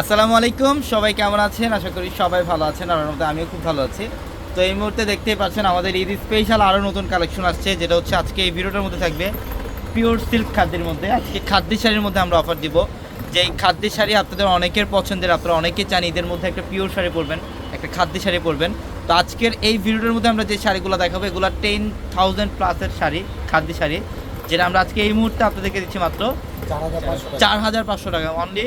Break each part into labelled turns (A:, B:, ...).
A: আসসালামু আলাইকুম, সবাই কেমন আছেন? আশা করি সবাই ভালো আছেন আর মধ্যে আমিও খুব ভালো আছি। তো এই মুহূর্তে দেখতেই পাচ্ছেন আমাদের ঈদ স্পেশাল আরও নতুন কালেকশন আসছে, যেটা হচ্ছে আজকে এই ভিডিওটার মধ্যে থাকবে পিওর সিল্ক খাদ্যের মধ্যে। আজকে খাদ্য শাড়ির মধ্যে আমরা অফার দিব। যে এই খাদ্য শাড়ি আপনাদের অনেকের পছন্দের, আপনারা অনেকে চান ঈদের মধ্যে একটা পিওর শাড়ি পরবেন, একটা খাদ্য শাড়ি পরবেন। তো আজকের এই ভিডিওটার মধ্যে আমরা যে শাড়িগুলো দেখাবো, এগুলো টেন থাউজেন্ড প্লাসের শাড়ি খাদ্য শাড়ি। যেটা আমরা আজকে এই মুহূর্তে আপনাদেরকে দিচ্ছি মাত্র চার হাজার পাঁচশো টাকা। Only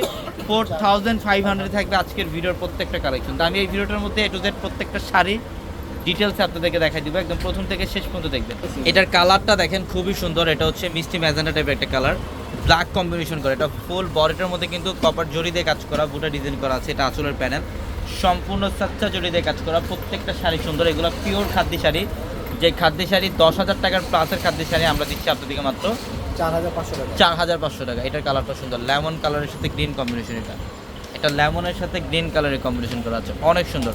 A: four thousand five hundred থাকবে আজকের ভিডিওর প্রত্যেকটা কালেকশন তো আমি এই ভিডিওটার মধ্যে এ টু জেড প্রত্যেকটা শাড়ি ডিটেলসে আপনাদেরকে দেখাই দিব। একদম প্রথম থেকে শেষ পর্যন্ত দেখবেন। এটার কালারটা দেখেন খুবই সুন্দর। এটা হচ্ছে মিষ্টি ম্যাজেন্ডা টাইপের একটা কালার ব্ল্যাক কম্বিনেশন করে। এটা ফুল বডিটার মধ্যে কিন্তু কপার জড়ি দিয়ে কাজ করা বুটা ডিজাইন করা আছে। এটা আঁচলের প্যানেল সম্পূর্ণ সাচ্চা জড়ি দিয়ে কাজ করা। প্রত্যেকটা শাড়ি সুন্দর। এগুলো পিওর খাদ্য শাড়ি। যে খাদ্য শাড়ি দশ হাজার টাকার প্লাসের খাদ্য শাড়ি আমরা দিচ্ছি আপনাদেরকে মাত্র
B: চার হাজার পাঁচশো টাকা।
A: চার হাজার পাঁচশো টাকা। এটার কালারটা সুন্দর। লেমন কালারের সাথে গ্রিন কম্বিনেশন এটা। এটা লেমনের সাথে গ্রিন কালারের কম্বিনেশন করা আছে। অনেক সুন্দর।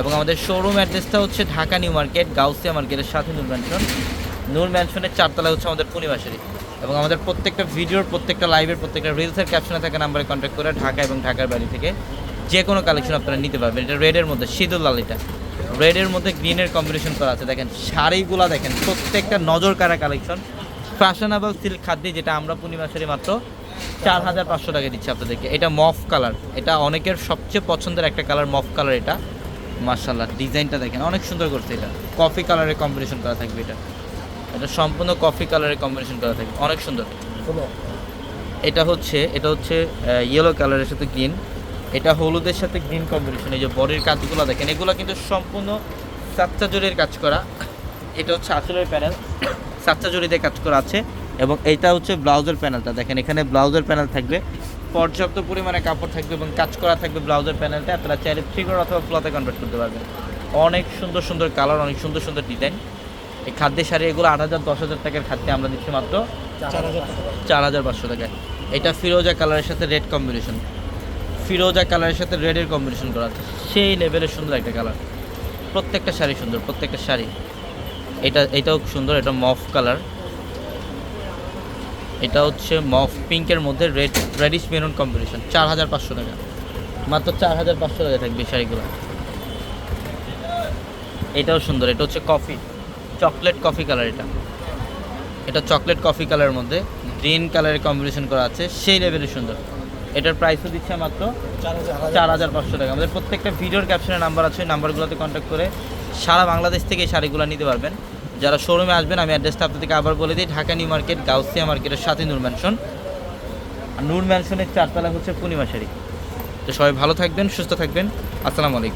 A: এবং আমাদের শোরুম অ্যাড্রেসটা হচ্ছে ঢাকা নিউ মার্কেট গাউসিয়া মার্কেটের সাথে নূর ম্যানশন নূর ম্যানশনের চারতলা হচ্ছে আমাদের পূর্ণিমাশারি এবং আমাদের প্রত্যেকটা ভিডিওর প্রত্যেকটা লাইভের প্রত্যেকটা রিলসের ক্যাপশনে থাকা নাম্বারে কন্ট্যাক্ট করে ঢাকা এবং ঢাকার বাড়ি থেকে যে কোনো কালেকশন আপনারা নিতে পারবেন। এটা রেডের মধ্যে শীতল লাল এটা। রেডের মধ্যে গ্রিনের কম্বিনেশন করা আছে। দেখেন শাড়িগুলা দেখেন প্রত্যেকটা নজর কারা কালেকশন ফ্যাশনেবল সিল্ক খাদ্য যেটা আমরা পূর্ণিমাশারি মাত্র চার হাজার পাঁচশো টাকা দিচ্ছি আপনাদেরকে। এটা মফ কালার এটা অনেকের সবচেয়ে পছন্দের একটা কালার মফ কালার এটা। মার্শাল্লাহ ডিজাইনটা দেখেন অনেক সুন্দর করছে এটা। কফি কালারের কম্বিনেশন করা থাকবে এটা। এটা সম্পূর্ণ কফি কালারের কম্বিনেশন করা থাকবে। অনেক সুন্দর। এটা হচ্ছে এটা হচ্ছে ইয়েলো কালারের সাথে গ্রিন এটা হলুদের সাথে গ্রিন কম্বিনেশন এই যে বডির কাজগুলো দেখেন এগুলো কিন্তু সম্পূর্ণ সাতটা জরির কাজ করা। এটা হচ্ছে আসলের প্যানেল সাতটা জরিতে কাজ করা আছে। এবং এটা হচ্ছে ব্লাউজের প্যানেলটা দেখেন এখানে ব্লাউজের প্যানেল থাকবে। পর্যাপ্ত পরিমাণে কাপড় থাকবে এবং কাজ করা থাকবে ব্লাউজের প্যানেলটা আপনারা চাইলে ফিগার অথবা ফ্লতে কনভার্ট করতে পারবেন। অনেক সুন্দর সুন্দর কালার অনেক সুন্দর সুন্দর ডিজাইন এই খাদ্যের শাড়ি এগুলো আট হাজার দশ হাজার টাকার খাদ্যে আমরা দিচ্ছি মাত্র
B: চার হাজার
A: চার হাজার পাঁচশো টাকায়। এটা ফিরোজা কালারের সাথে রেড কম্বিনেশন ফিরোজা কালারের সাথে রেডের কম্বিনেশন করা আছে। সেই লেভেলের সুন্দর একটা কালার প্রত্যেকটা শাড়ি সুন্দর, প্রত্যেকটা শাড়ি। এটা, এটাও সুন্দর, এটা মফ কালার এটা হচ্ছে মফ পিঙ্কের মধ্যে রেড রেডিশ মেরুন কম্বিনেশন চার হাজার পাঁচশো টাকা। মাত্র চার হাজার পাঁচশো টাকা থাকবে শাড়িগুলো। এটাও সুন্দর, এটা হচ্ছে কফি চকলেট কফি কালার এটা। এটা চকলেট কফি কালারের মধ্যে গ্রিন কালারের কম্বিনেশন করা আছে, সেই লেভেলের সুন্দর। এটার প্রাইসও দিচ্ছে মাত্র
B: চার হাজার
A: পাঁচশো টাকা। আমাদের প্রত্যেকটা ভিডিওর ক্যাপশনের নাম্বার আছে নাম্বারগুলোতে কন্ট্যাক্ট করে সারা বাংলাদেশ থেকে এই শাড়িগুলো নিতে পারবেন। যারা শোরুমে আসবেন, আমি অ্যাড্রেসটা আপনাদেরকে আবার বলে দিই, ঢাকা নিউ মার্কেট, গাউসিয়া মার্কেটের সাথে নূর ম্যানশন আর নূর ম্যানশনের চারতলা হচ্ছে পূর্ণিমা শাড়ি। তো সবাই ভালো থাকবেন, সুস্থ থাকবেন। আসসালামু আলাইকুম।